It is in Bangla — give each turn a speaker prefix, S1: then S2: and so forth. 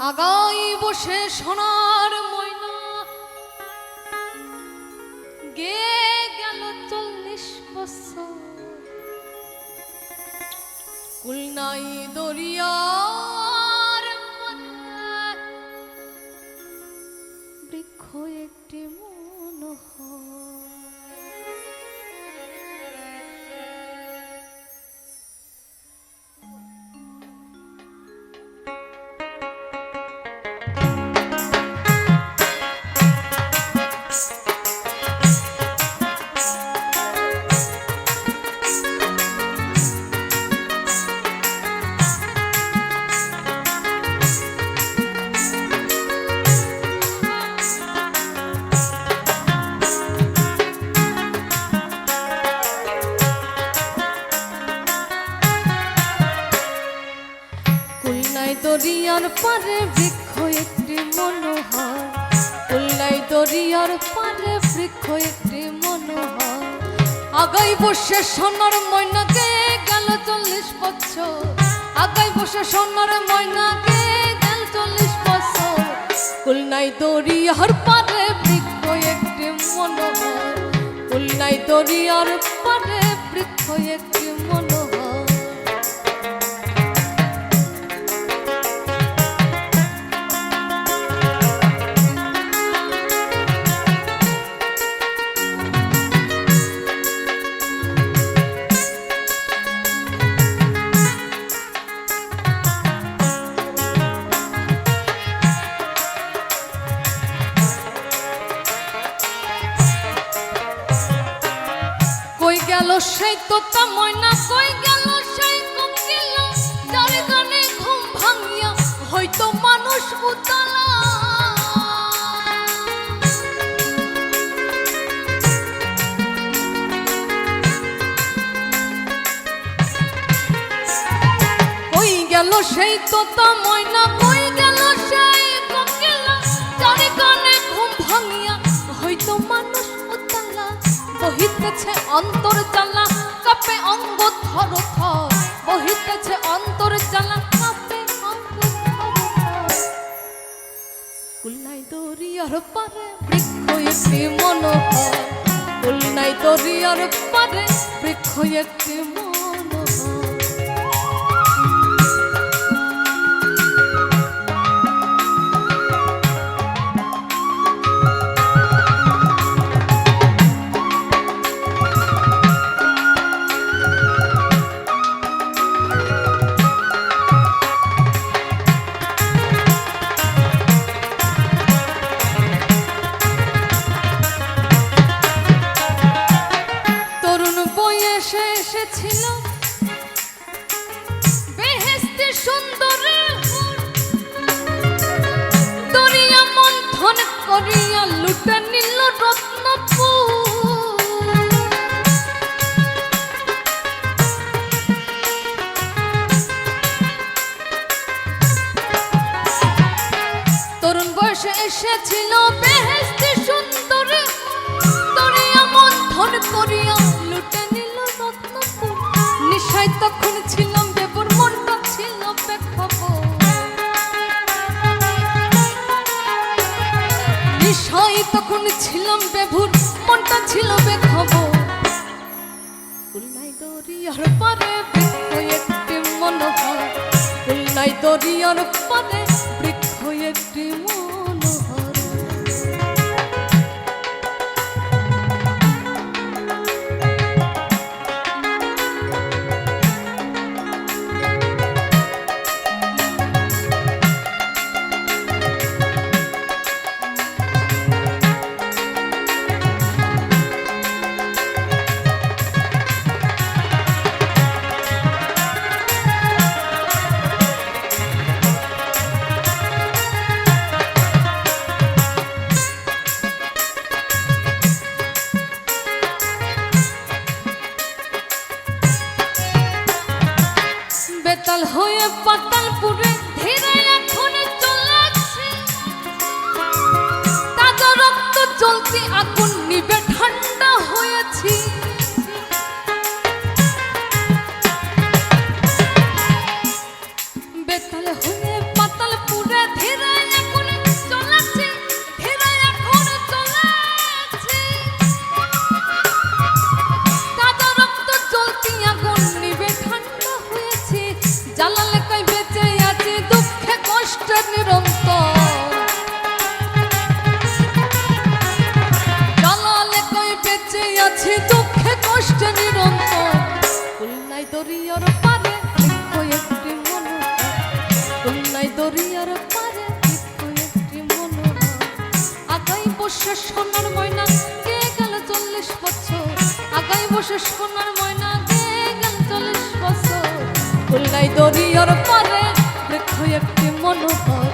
S1: আগাই বসে সোনার ময়না। গে গেল চল্লিশ বছর। কুলনাই দরিয়ার বৃক্ষ একটি মনোহর। দরিয়ার পারে বৃক্ষ একটি মনোহর। কুলনাই দরিয়ার পারে বৃক্ষ একটি মনোহর। আগাই বসে সোনার ময়নাকে, গেল চল্লিশ বছর। আগাই বসে সোনার ময়নাকে, গেল চল্লিশ বছর। কুলনাই দরিয়ার পারে বৃক্ষ একটি মনোহর। কুলনাই দরিয়ার পারে বৃক্ষ একটি মনোহর। সেই তোতা ময়না কই গেল, সেই কোকিল গানে ঘুম ভাঙিয়া হয়তো মানুষ উতলা। কই গেল, সেই তোতা ময়না কই গেল, সেই কোকিল যার গানে ঘুম ভাঙিয়া বহিতেছে অন্তর জ্বালা কাপে অঙ্গ থর থর বহিতেছে অন্তর জ্বালা কাপে অঙ্গ থর কুলনাই দরিয়ার পারে বৃক্ষ একটি মনোহর। কুলনাই দরিয়ার পারে বৃক্ষ একটি মনোহর। করিয়া নিশায় তখন ছিলাম বেভুর, মনটা ছিল বেখবর। খুলনাই দরিয়ার পারে একটি মনোহর। খুলনাই দরিয়ার পারে পাতালপুরে ধীরে এখন চলেছে। তাজা রক্ত চলতি আগুন দরিয়ার পারে একটি ময়না, কে গেল চল্লিশ বছর? আগাই ময়না চল্লিশ বছর? দরিয়ার পারে দেখো একটি দরিয়ার